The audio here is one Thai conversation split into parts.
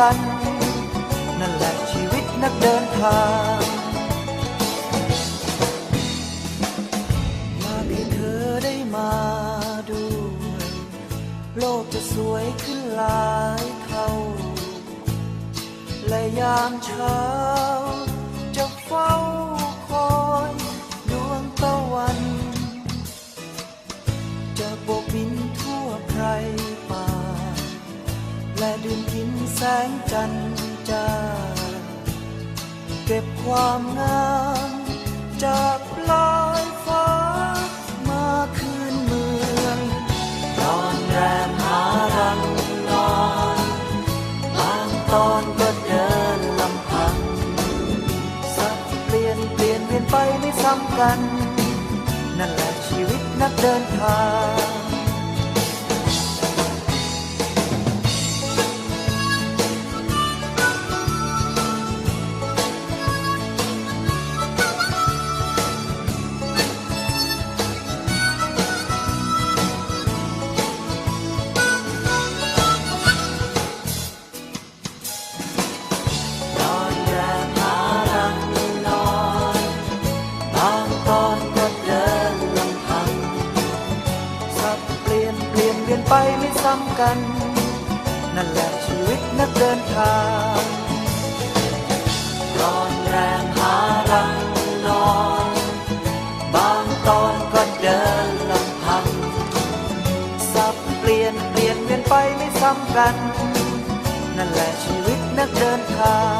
กัน นั่นแหละชีวิตนักเดินทางอยากให้เธอได้มาด้วย โลกจะสวยขึ้นหลายเท่า และยามเช้าจะเฝ้า และดื่มกินแสงจันทร์จ้าเก็บความงามจากปลายฟ้ามาคืนเมืองนอนแรมหารังนอนบางตอนก็เดินลำพังสับเปลี่ยนเปลี่ยนเวียนไปไม่ซ้ำกัน นั่นแหละชีวิตนักเดินทาง ร้อนแรงหารังนอน บางตอนก็เดินลำพังสับเปลี่ยนเปลี่ยนเวียนไปไม่ซ้ำกัน นั่นแหละชีวิตนักเดินทาง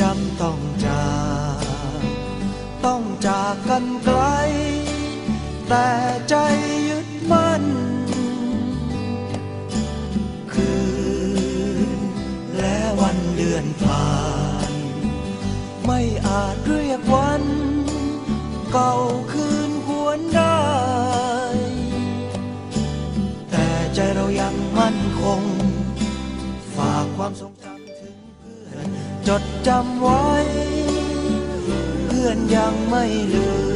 จำต้องจากต้องจากกันไกล แต่ใจ จำไว้ เพื่อนยังไม่ลืม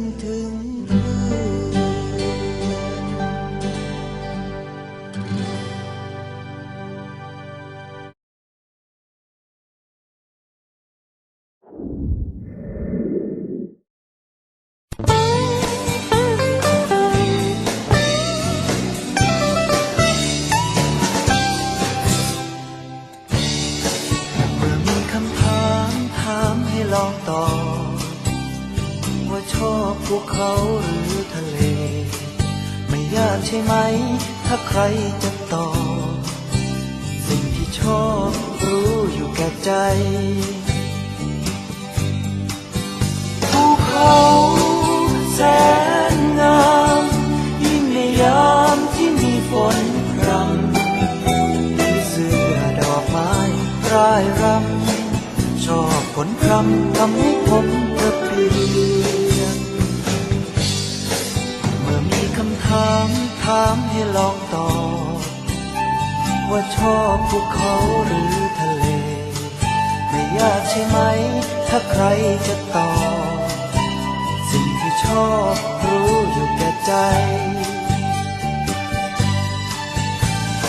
นถึง ใช่ไหม ถ้าใครจะตอบสิ่งที่ชอบรู้อยู่แก่ใจภูเขาแสนงามยิ่งในยามที่มีฝนพรำผีเสื้อดอกไม้ร่ายรำชอบผลพรำทำให้ผมกระเพีามถามให้ลองตอบ ว่าชอบภูเขาหรือทะเล ไม่ยากใช่ไหม ถ้าใครจะตอบ สิ่งที่ชอบรู้อยู่แก่ใจ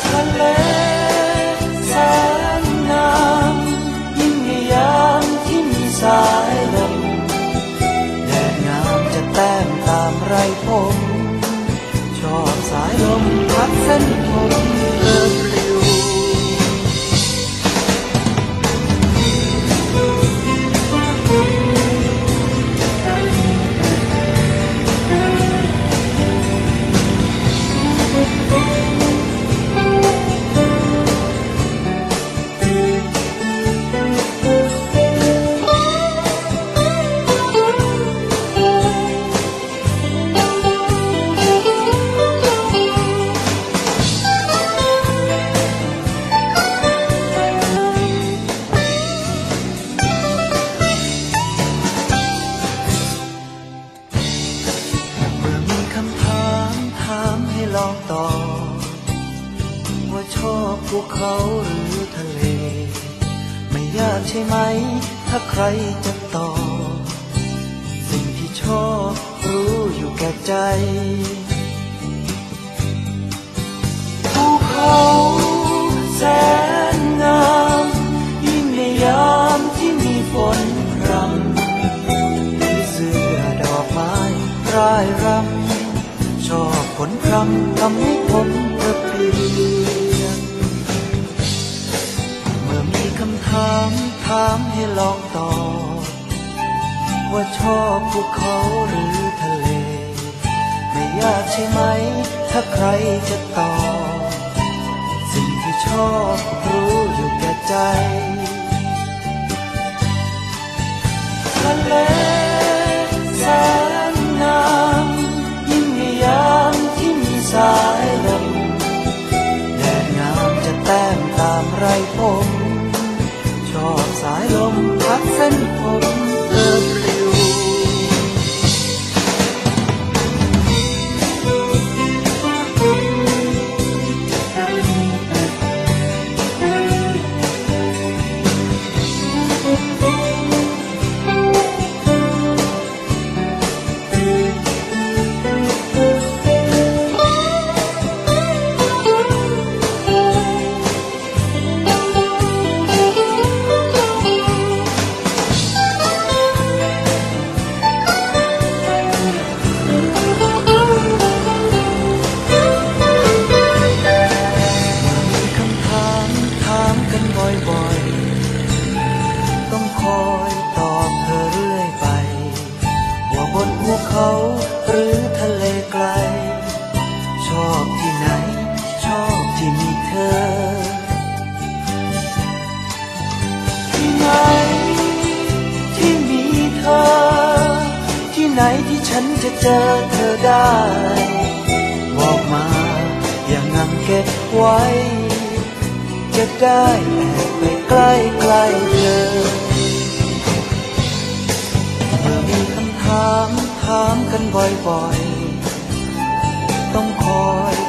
ทะเลแสนงามยิ่งในยามที่มีสายลมแดดงามจะแต้มตามไรผม ลมพัดเส้นผมเดินำให้ผมกระเพียนเมื่อมีคำถามถามให้ลองตอบว่าชอบภูเขาหรือทะเล ไม่ยากใช่ไหม ถ้าใครจะตอบ สิ่งที่ชอบรู้อยู่แก่ใจทะเล บ่อยๆ ต้องคอย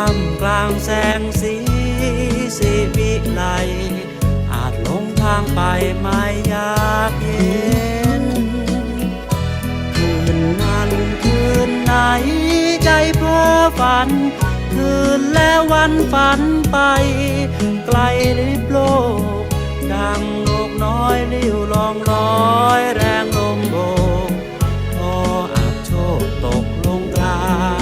ามกลางแสงสีสีวิไล อาจหลงทางไปไม่อยากเห็น คืนนั้นคืนไหนใจเพ้อฝัน คืนแล้ววันฝันไป ไกลลิบโลก ดังนกน้อยลิ้วลองลอยแรงลมโบกพออาบโชคตกลงกลาง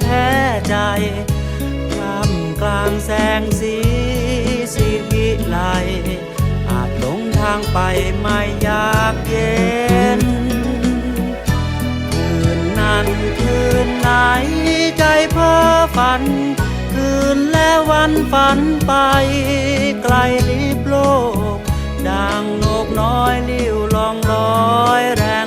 แพ้ใจกลำกลางแสงสีสีวิไลอาจหลงทางไปไม่อยากเย็น คืนนั้นคืนไหนใจเพ้อฝัน คืนและวันฝันไปไกลลิบโลกดังนกน้อยลิ้วลองลอยแรง